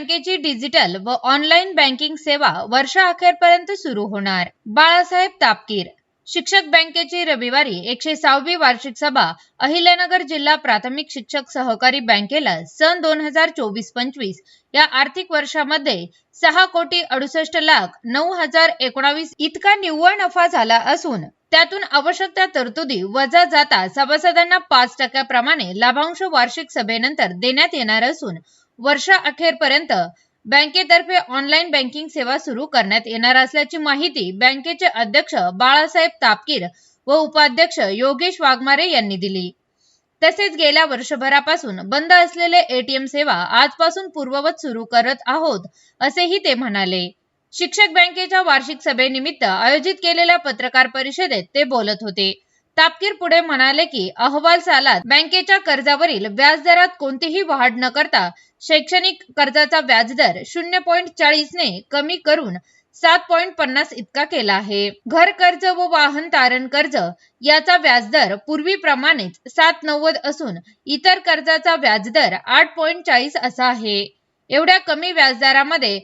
बँकेची डिजिटल व online banking सेवा वर्षाअखेरपर्यंत सुरू होणार. बाळासाहेब तापकीर शिक्षक बँकेची रविवारी एकशे सहावी वार्षिक सभा अहिल्यानगर जिल्हा प्राथमिक शिक्षक सहकारी बँकेला सन दोन हजार चोवीस पंचवीस या आर्थिक वर्षामध्ये सहा कोटी अडुसष्ट लाख नऊ हजार एकोणावीस इतका निव्वळ नफा झाला असून त्यातून आवश्यक त्या तरतुदी वजा जाता सभासदांना पाच टक्क्याप्रमाणे लाभांश वार्षिक सभेनंतर देण्यात येणार असून वर्षा अखेरपर्यंत बँकेतर्फे ऑनलाईन बँकिंग सेवा सुरू करण्यात येणार असल्याची माहिती बँकेचे अध्यक्ष बाळासाहेब तापकीर व उपाध्यक्ष योगेश वाघमारे यांनी दिली. तसेच गेल्या वर्षभरापासून बंद असलेले एटीएम सेवा आजपासून पूर्ववत सुरू करत आहोत असेही ते म्हणाले. शिक्षक बँकेच्या वार्षिक सभेनिमित्त आयोजित केलेल्या पत्रकार परिषदेत ते बोलत होते. तापकीर पुढे म्हणाले की अहवाल सालात बँकेच्या कर्जावरील व्याजदरात कोणतीही वाढ न करता शैक्षणिक कर्जाचा व्याजदर शून्य पॉईंट चाळीसने कमी करून सात पॉईंट पन्नास इतका केला आहे. घर कर्ज व वाहन तारण कर्ज याचा व्याजदर पूर्वीप्रमाणेच सात नव्वद असून इतर कर्जाचा व्याजदर आठ पॉईंट चाळीस असा आहे. एवढ्या कमी व्याजदरामध्ये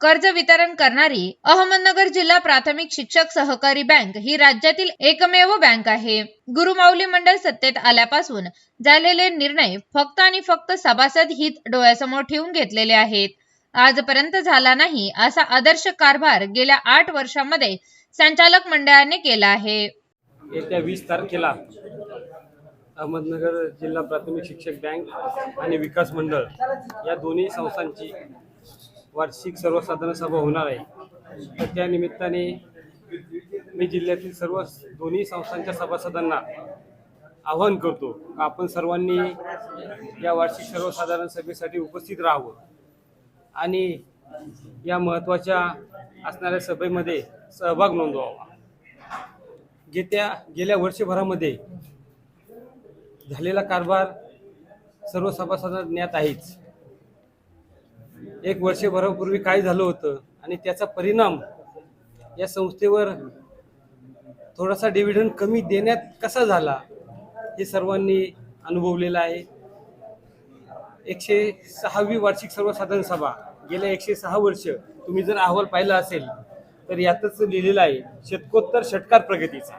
कर्ज वितरण करणारी अहमदनगर जिल्हा प्राथमिक शिक्षक सहकारी बँक ही राज्यातील एकमेव बँक आहे. गुरुमाऊली मंडळ सत्तेत आल्यापासून झालेले निर्णय फक्त आणि फक्त सभासद हित डोळ्यासमोर ठेवून घेतलेले आहेत. आजपर्यंत झाला नाही असा आदर्श कारभार गेल्या आठ वर्षांमध्ये संचालक मंडळाने केला आहे. येत्या वीस तारखेला अहमदनगर जिल्हा प्राथमिक शिक्षक बँक आणि विकास मंडळ या दोन्ही संस्थांची वार्षिक सर्वसाधारण सभा होणार आहे. तर त्या निमित्ताने मी जिल्ह्यातील सर्व दोन्ही संस्थांच्या सभासदांना आवाहन करतो आपण सर्वांनी या वार्षिक सर्वसाधारण सभेसाठी उपस्थित राहावं. आणि या महत्त्वाच्या असणाऱ्या सभेमध्ये सहभाग नोंदवावा. गेत्या गेल्या वर्षभरामध्ये झालेला कारभार सर्व सभासदांना ज्ञात आहेच. एक वर्षभरापूर्वी काय झालं होतं आणि त्याचा परिणाम या संस्थेवर थोडासा डिव्हिडंड कमी देण्यात कसा झाला हे सर्वांनी अनुभवलेलं आहे. एकशे सहावी वार्षिक सर्वसाधारण सभा गेल्या एकशे सहा वर्ष तुम्ही जर अहवाल पाहिला असेल तर यातच लिहिलेलं आहे शतकोत्तर षटकार प्रगतीचा.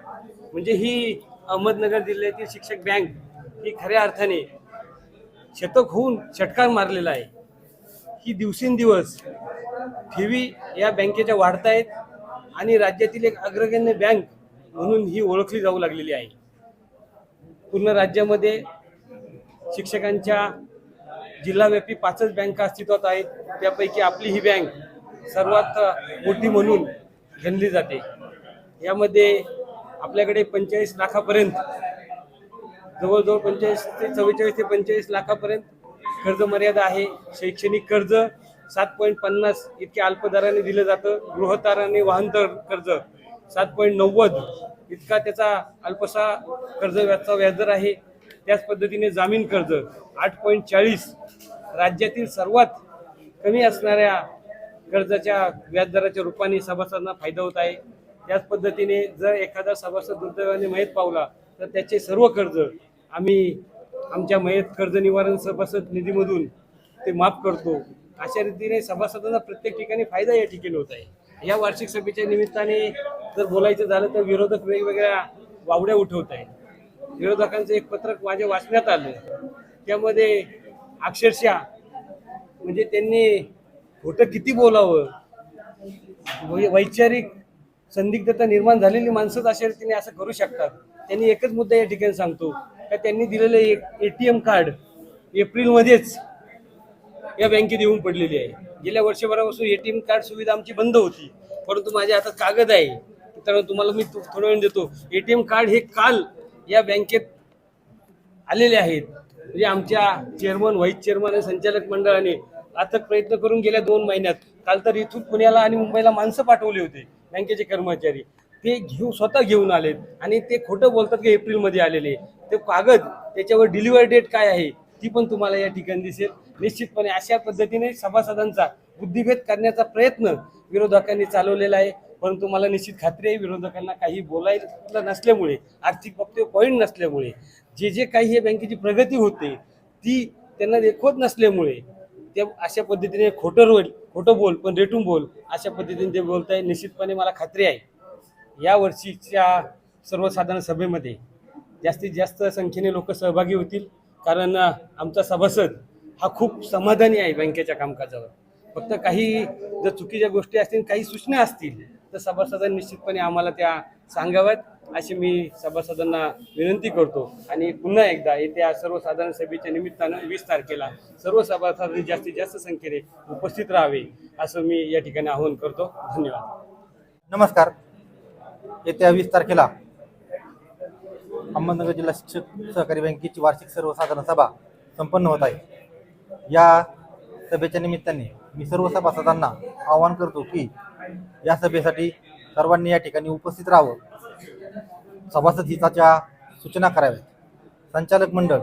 म्हणजे ही अहमदनगर जिल्ह्यातील शिक्षक बँक ही खऱ्या अर्थाने शतक होऊन षटकार मारलेला आहे. की दिवसेंदिवस ठेवी या बँकेच्या वाढत आहेत आणि राज्यातील एक अग्रगण्य बँक म्हणून ही ओळखली जाऊ लागलेली आहे. पूर्ण राज्यामध्ये शिक्षकांच्या जिल्हाव्यापी पाचच बँका अस्तित्वात आहेत. त्यापैकी आपली ही बँक सर्वात मोठी म्हणून गणली जाते. यामध्ये आपल्याकडे पंचेचाळीस लाखापर्यंत जवळजवळ पंचेचाळीस ते चव्वेचाळीस ते पंचेचाळीस लाखापर्यंत कर्ज मर्यादा आहे. शैक्षणिक कर्ज सात पॉईंट पन्नास इतक्या अल्पदराने दिलं जातं. गृहतार वाहनतर कर्ज सात पॉईंट नव्वद इतका त्याचा अल्पसा कर्ज व्याजचा व्याजदर आहे. त्याच पद्धतीने जामीन कर्ज आठ पॉईंट चाळीस राज्यातील सर्वात कमी असणाऱ्या कर्जाच्या व्याजदराच्या रूपाने सभासदांना फायदा होत आहे. त्याच पद्धतीने जर एखादा सभासद दुर्दैवाने मयत पावला तर त्याचे सर्व कर्ज आम्ही आमच्या मयत कर्ज निवारण सभासद निधीमधून ते माफ करतो. अशा रीतीने सभासदांना प्रत्येक ठिकाणी फायदा या ठिकाणी होत आहे. या वार्षिक सभेच्या निमित्ताने जर बोलायचं झालं तर विरोधक वेगवेगळ्या वावड्या उठवत आहेत. विरोधकांचं एक पत्रक माझ्या वाचण्यात आलं. त्यामध्ये अक्षरशः म्हणजे त्यांनी खोटं किती बोलावं? वैचारिक संदिग्धता निर्माण झालेली माणसंच अशा रीतीने असं करू शकतात. त्यांनी एकच मुद्दा या ठिकाणी सांगतो. का त्यांनी दिलेलं एक एटीएम कार्ड एप्रिलमध्येच या बँकेत येऊन पडलेली आहे. गेल्या वर्षभरापासून एटीएम कार्ड सुविधा आमची बंद होती. परंतु माझ्या हातात कागद आहे. तर तुम्हाला मी थोडा वेळ देतो. एटीएम कार्ड हे काल या बँकेत आलेले आहेत. म्हणजे आमच्या चेअरमन व्हाईस चेअरमन आणि संचालक मंडळाने अथक प्रयत्न करून गेल्या दोन महिन्यात काल तर इथून पुण्याला आणि मुंबईला माणसं पाठवले होते बँकेचे कर्मचारी. ते घेऊ स्वतः घेऊन आलेत. आणि ते खोटं बोलतात की एप्रिलमध्ये आलेले. ते कागद त्याच्यावर डिलिव्हरी डेट काय आहे ती पण तुम्हाला या ठिकाणी दिसेल. निश्चितपणे अशा पद्धतीने सभासदांचा बुद्धिभेद करण्याचा प्रयत्न विरोधकांनी चालवलेला आहे. परंतु मला निश्चित खात्री आहे विरोधकांना काही बोलायला नसल्यामुळे आर्थिक बाबतीत पॉईंट नसल्यामुळे जे जे काही हे बँकेची प्रगती होते ती त्यांना देखवत नसल्यामुळे ते अशा पद्धतीने खोटं रोल खोटं बोल पण रेटून बोल अशा पद्धतीने ते बोलत आहे निश्चितपणे मला खात्री आहे. या वर्षीच्या सर्वसाधारण सभेमध्ये जास्तीत जास्त संख्येने लोक सहभागी होतील. कारण आमचा सभासद हा खूप समाधानी आहे बँकेच्या कामकाजावर. फक्त काही जर चुकीच्या गोष्टी असतील काही सूचना असतील तर सभासदांनी निश्चितपणे आम्हाला त्या सांगाव्यात. अशी मी सभासदांना विनंती करतो. आणि पुन्हा एकदा येत्या सर्वसाधारण सभेच्या निमित्तानं वीस तारखेला सर्व सभासदांनी जास्तीत जास्त संख्येने उपस्थित राहावे असं मी या ठिकाणी आवाहन करतो. धन्यवाद. नमस्कार. येत्या वीस तारखेला अहमदनगर जिल्हा शिक्षक सहकारी बँकेची वार्षिक सर्वसाधारण सभा संपन्न होत आहे. या सभेच्या निमित्ताने मी सर्व सभासदांना आवाहन करतो की या सभेसाठी सर्वांनी या ठिकाणी उपस्थित राहावं. सभासद हिताच्या सूचना कराव्यात. संचालक मंडळ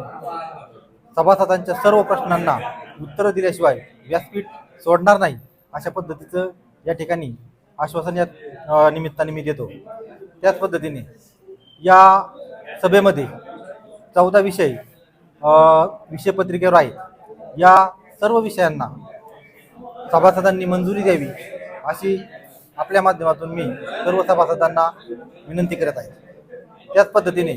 सभासदांच्या सर्व प्रश्नांना उत्तरं दिल्याशिवाय व्यासपीठ सोडणार नाही अशा पद्धतीचं या ठिकाणी आश्वासन या निमित्ताने मी देतो. त्याच पद्धतीने या सभेमध्ये चौदा विषय विषयपत्रिकेवर आहेत या सर्व विषयांना सभासदांनी मंजुरी द्यावी अशी आपल्या माध्यमातून मी सर्व सभासदांना विनंती करत आहे. त्याच पद्धतीने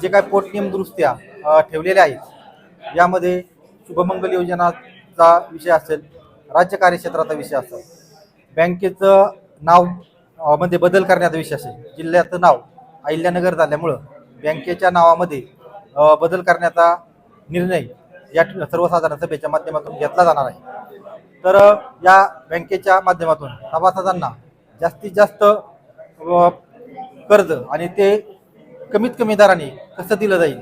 जे काय पोटनियम दुरुस्त्या ठेवलेल्या आहेत यामध्ये शुभमंगल योजनाचा विषय असेल राज्य कार्यक्षेत्राचा विषय असेल बँकेचं नाव मध्ये म्हणजे बदल करण्याचा विषय आहे जिल्ह्याचं नाव अहिल्यानगर झाल्यामुळं बँकेच्या नावामध्ये बदल करण्याचा निर्णय या ठ- सर्वसाधारण सभेच्या माध्यमातून घेतला जाणार आहे. तर या बँकेच्या माध्यमातून सभासदांना जास्तीत जास्त कर्ज आणि ते कमीत कमी दराने कसं दिलं जाईल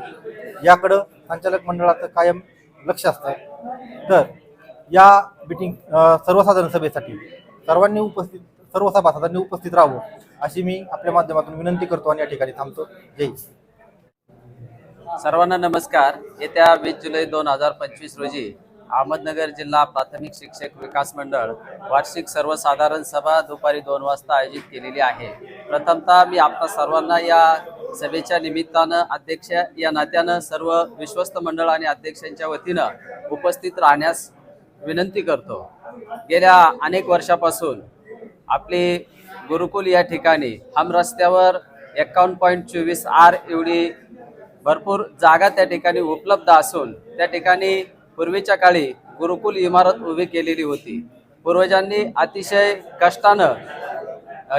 याकडं संचालक मंडळाचं कायम लक्ष असतं. तर या मिटिंग सर्वसाधारण सभेसाठी सर्वांनी उपस्थित सर्व सभासदांनी उपस्थित राहावं अशी मी आपल्या माध्यमातून विनंती करतो आणि या ठिकाणी थांबतो. जय सर्वांना नमस्कार. येत्या वीस जुलै दोन हजार पंचवीस रोजी अहमदनगर जिल्हा प्राथमिक शिक्षक विकास मंडळ वार्षिक सर्वसाधारण सभा दुपारी दोन वाजता आयोजित केलेली आहे. प्रथमतः मी आपल्या सर्वांना या सभेच्या निमित्तानं अध्यक्ष या नात्यानं सर्व विश्वस्त मंडळ आणि अध्यक्षांच्या वतीनं उपस्थित राहण्यास विनंती करतो. गेल्या अनेक वर्षापासून आपले गुरुकुल या ठिकाणी. हम रस्त्यावर एकावन्न पॉईंट चोवीस आर एवढी भरपूर जागा त्या ठिकाणी उपलब्ध असून त्या ठिकाणी पूर्वीच्या काळी गुरुकुल इमारत उभी केलेली होती. पूर्वजांनी अतिशय कष्टानं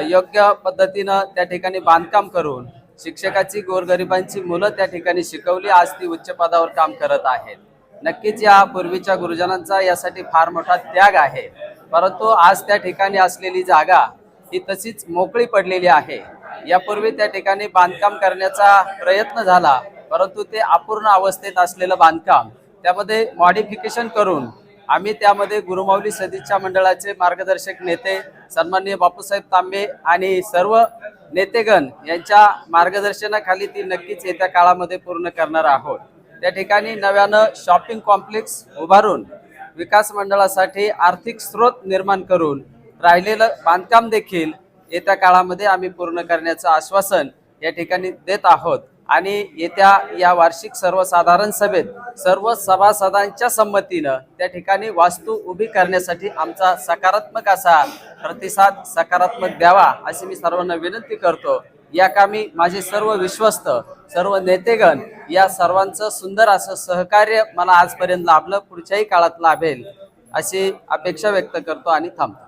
योग्य पद्धतीनं त्या ठिकाणी बांधकाम करून शिक्षकाची गोरगरिबांची मुलं त्या ठिकाणी शिकवली. आज ती उच्च पदावर काम करत आहेत. नक्कीच या पूर्वीच्या गुरुजनांचा यासाठी फार मोठा त्याग आहे. परंतु आज त्या ठिकाणी असलेली जागा ही तशीच मोकळी पडलेली आहे. यापूर्वी त्या ठिकाणी बांधकाम करण्याचा प्रयत्न झाला परंतु ते अपूर्ण अवस्थेत असलेलं बांधकाम त्यामध्ये मॉडिफिकेशन करून आम्ही त्यामध्ये गुरुमाऊली सदिच्छा मंडळाचे मार्गदर्शक नेते सन्माननीय बापूसाहेब तांबे आणि सर्व नेतेगण यांच्या मार्गदर्शनाखाली ती नक्कीच येत्या काळामध्ये पूर्ण करणार आहोत. त्या ठिकाणी नव्यानं शॉपिंग कॉम्प्लेक्स उभारून विकास मंडळासाठी आर्थिक स्रोत निर्माण करून राहिलेलं बांधकाम देखील येत्या काळामध्ये आम्ही पूर्ण करण्याचं आश्वासन या ठिकाणी देत आहोत. आणि येत्या या वार्षिक सर्वसाधारण सभेत सर्व सभासदांच्या संमतीनं त्या ठिकाणी वास्तू उभी करण्यासाठी आमचा सकारात्मक असा प्रतिसाद सकारात्मक द्यावा अशी मी सर्वांना विनंती करतो. या कामी माझे सर्व विश्वस्त सर्व नेतेगण या सर्वांचं सुंदर असं सहकार्य मला आजपर्यंत लाभलं पुढच्याही काळात लाभेल अशी अपेक्षा व्यक्त करतो आणि थांबतो.